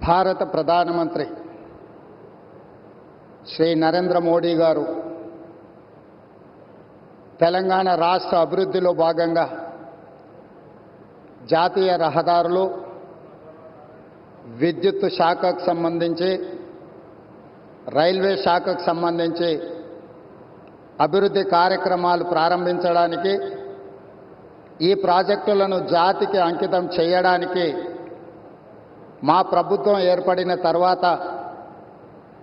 భారత ప్రధానమంత్రి శ్రీ నరేంద్ర మోడీ గారు తెలంగాణ రాష్ట్ర అభివృద్ధిలో భాగంగా జాతీయ రహదారులు విద్యుత్ శాఖకు సంబంధించి రైల్వే శాఖకు సంబంధించి అభివృద్ధి కార్యక్రమాలు ప్రారంభించడానికి ఈ ప్రాజెక్టులను జాతికి అంకితం చేయడానికి మా ప్రభుత్వం ఏర్పడిన తర్వాత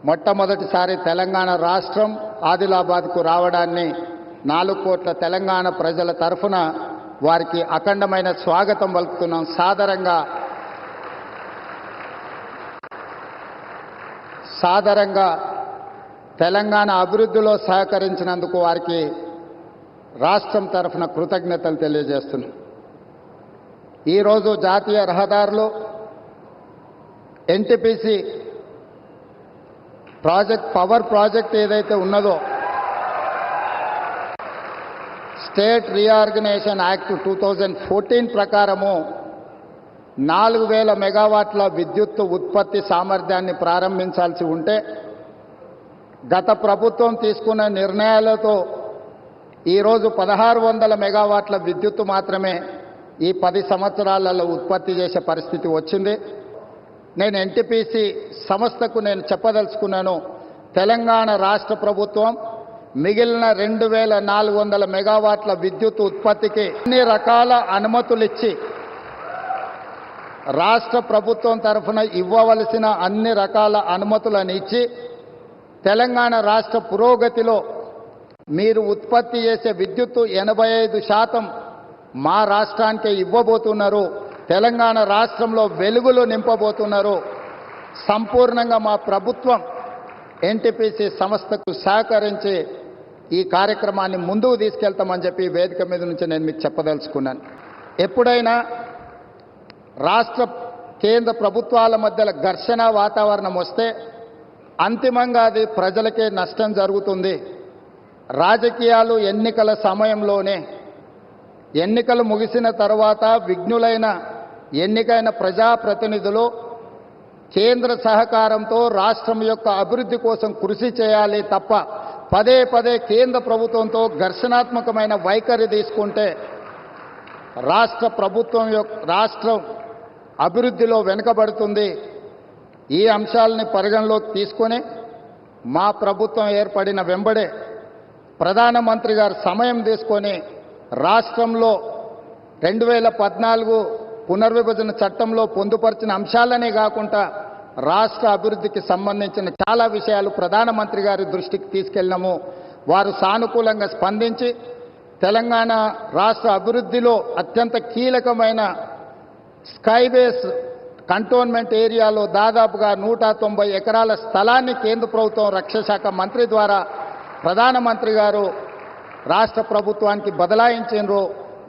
మొట్టమొదటిసారి తెలంగాణ రాష్ట్రం ఆదిలాబాద్కు రావడాన్ని నాలుగు కోట్ల తెలంగాణ ప్రజల తరఫున వారికి అఖండమైన స్వాగతం పలుకుతున్నాం. సాదరంగా సాదరంగా తెలంగాణ అభివృద్ధిలో సహకరించినందుకు వారికి రాష్ట్రం తరఫున కృతజ్ఞతలు తెలియజేస్తున్నాం. ఈరోజు జాతీయ రహదారులు ఎన్టీపీసీ ప్రాజెక్ట్ పవర్ ప్రాజెక్ట్ ఏదైతే ఉన్నదో state reorganisation act two thousand fourteen ప్రకారము నాలుగు వేల మెగావాట్ల విద్యుత్ ఉత్పత్తి సామర్థ్యాన్ని ప్రారంభించాల్సి ఉంటే గత ప్రభుత్వం తీసుకున్న నిర్ణయాలతో ఈరోజు పదహారు వందల మెగావాట్ల విద్యుత్తు మాత్రమే ఈ పది సంవత్సరాలలో ఉత్పత్తి చేసే పరిస్థితి వచ్చింది. నేను ఎన్టీపీసీ సంస్థకు నేను చెప్పదలుచుకున్నాను తెలంగాణ రాష్ట్ర ప్రభుత్వం మిగిలిన రెండు వేల నాలుగు వందల మెగావాట్ల విద్యుత్ ఉత్పత్తికి అన్ని రకాల అనుమతులు ఇచ్చి రాష్ట్ర ప్రభుత్వం తరఫున ఇవ్వవలసిన అన్ని రకాల అనుమతులను ఇచ్చి తెలంగాణ రాష్ట్ర పురోగతిలో మీరు ఉత్పత్తి చేసే విద్యుత్తు ఎనభై ఐదు శాతం మా రాష్ట్రానికే ఇవ్వబోతున్నారు. తెలంగాణ రాష్ట్రంలో వెలుగులు నింపబోతున్నారు. సంపూర్ణంగా మా ప్రభుత్వం ఎన్టీపీసీ సంస్థకు సహకరించి ఈ కార్యక్రమాన్ని ముందుకు తీసుకెళ్తామని చెప్పి వేదిక మీద నుంచి నేను మీకు చెప్పదలుచుకున్నాను. ఎప్పుడైనా రాష్ట్ర కేంద్ర ప్రభుత్వాల మధ్యలో ఘర్షణ వాతావరణం వస్తే అంతిమంగా అది ప్రజలకే నష్టం జరుగుతుంది. రాజకీయాలు ఎన్నికల సమయంలోనే ఎన్నికలు ముగిసిన తర్వాత విఘ్నులైన ఎన్నికైన ప్రజాప్రతినిధులు కేంద్ర సహకారంతో రాష్ట్రం యొక్క అభివృద్ధి కోసం కృషి చేయాలి తప్ప పదే పదే కేంద్ర ప్రభుత్వంతో ఘర్షణాత్మకమైన వైఖరి తీసుకుంటే రాష్ట్ర ప్రభుత్వం యొక్క రాష్ట్రం అభివృద్ధిలో వెనుకబడుతుంది. ఈ అంశాలని పరిగణలోకి తీసుకొని మా ప్రభుత్వం ఏర్పడిన వెంబడే ప్రధానమంత్రి గారు సమయం తీసుకొని రాష్ట్రంలో రెండు వేల పద్నాలుగు పునర్విభజన చట్టంలో పొందుపరిచిన అంశాలనే కాకుండా రాష్ట్ర అభివృద్ధికి సంబంధించిన చాలా విషయాలు ప్రధానమంత్రి గారి దృష్టికి తీసుకెళ్ళినాము. వారు సానుకూలంగా స్పందించి తెలంగాణ రాష్ట్ర అభివృద్ధిలో అత్యంత కీలకమైన స్కైవేస్ కంటోన్మెంట్ ఏరియాలో దాదాపుగా నూట తొంభై ఎకరాల స్థలాన్ని కేంద్ర ప్రభుత్వం రక్షణ శాఖ మంత్రి ద్వారా ప్రధానమంత్రి గారు రాష్ట్ర ప్రభుత్వానికి బదలాయించారు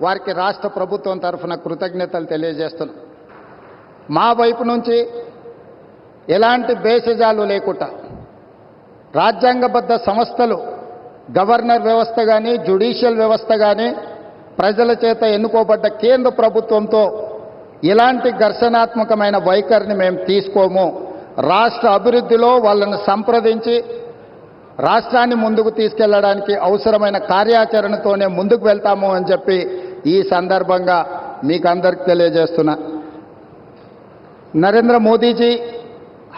వారికి రాష్ట్ర ప్రభుత్వం తరఫున కృతజ్ఞతలు తెలియజేస్తున్నాం. మా వైపు నుంచి ఎలాంటి భేషజాలు లేకుండా రాజ్యాంగబద్ధ సంస్థలు గవర్నర్ వ్యవస్థ కానీ జ్యుడిషియల్ వ్యవస్థ కానీ ప్రజల చేత ఎన్నుకోబడ్డ కేంద్ర ప్రభుత్వంతో ఇలాంటి ఘర్షణాత్మకమైన వైఖరిని మేము తీసుకోము. రాష్ట్ర అభివృద్ధిలో వాళ్ళను సంప్రదించి రాష్ట్రాన్ని ముందుకు తీసుకెళ్ళడానికి అవసరమైన కార్యాచరణతోనే ముందుకు వెళ్తాము అని చెప్పి ఈ సందర్భంగా మీకు అందరికి తెలియజేస్తున్నా नरेंद्र मोदी जी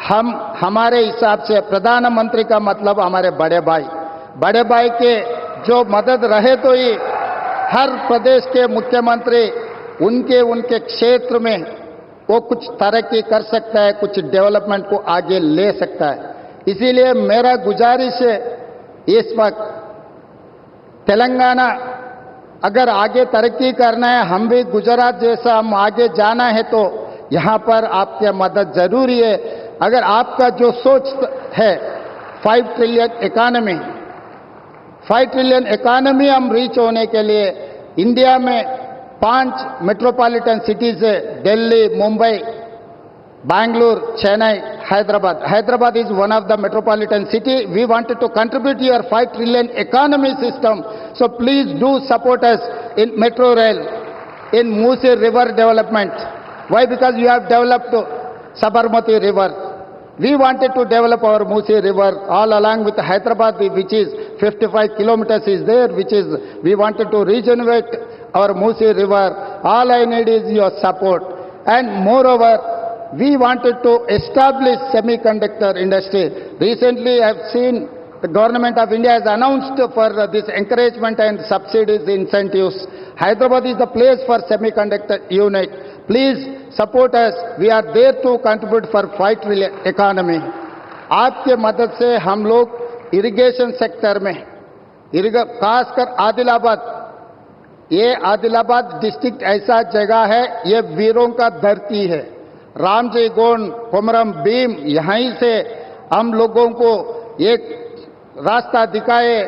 हम हमारे हिसाब से प्रधानमंत्री का मतलब हमारे बड़े भाई बड़े भाई के जो मदद रहे तो ही हर प्रदेश के मुख्यमंत्री उनके उनके क्षेत्र में वो कुछ तरक्की कर सकता है कुछ डेवलपमेंट को आगे ले सकता है इसीलिए मेरा गुजारिश है इस वक्त तेलंगाना अगर आगे तरक्की करना है हम भी गुजरात जैसा हम आगे जाना है तो यहाँ पर आपके मदद ज़रूरी है। अगर आपका जो सोच है five trillion economy five trillion economy हम रीच होने के लिए इंडिया में पाँच मेट्रोपॉलिटन सिटीज़ है Delhi Mumbai Bangalore Chennai, Hyderabad. Hyderabad is one of the metropolitan city. We wanted to contribute your 5 trillion economy system. So please do support us in metro rail, in Musi river development. Why? Because you have developed Sabarmati River. We wanted to develop our Musi River all along with Hyderabad, which is 55 kilometers is there, which is, we wanted to regenerate our Musi River. All I need is your support. And moreover, we wanted to establish semiconductor industry. Recently, I have seen the government of India has announced for uh, this encouragement and subsidies, incentives. Hyderabad is the place for semiconductor unit. Please support us. We are there to contribute for fight economy. आपके मदद से हम लोग irrigation sector में खासकर आदिलाबाद ये Adilabad district ऐसा जगह है ये वीरों का धरती है रामजी गोंड, कोमरम भीम, यहीं से हम लोगों को एक रास्ता दिखाए,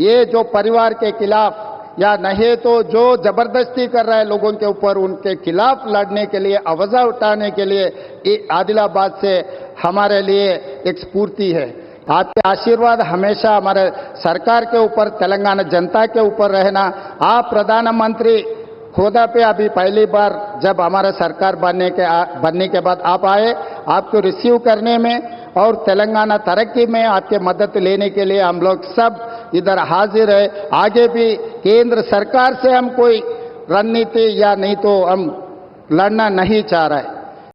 ये जो परिवार के खिलाफ, या नहीं तो जो ज़बरदस्ती कर रहा है लोगों के ऊपर, उनके खिलाफ लड़ने के लिए, आवाजा उठाने के लिए आदिलाबाद से हमारे लिए एक स्फूर्ति है। आपके आशीर्वाद हमेशा हमारे सरकार के ऊपर, तेलंगाना जनता के ऊपर रहना। आप प्रधानमंत्री खुदा पे अभी पहली बार जब हमारा सरकार बनने के आ- बनने के बाद आप आए, आपको रिसीव करने में और तेलंगाना तरक्की में आपके मदद लेने के लिए हम लोग सब इधर हाजिर है। आगे भी केंद्र सरकार से हम कोई रणनीति या नहीं तो हम लड़ना नहीं चाह रहे।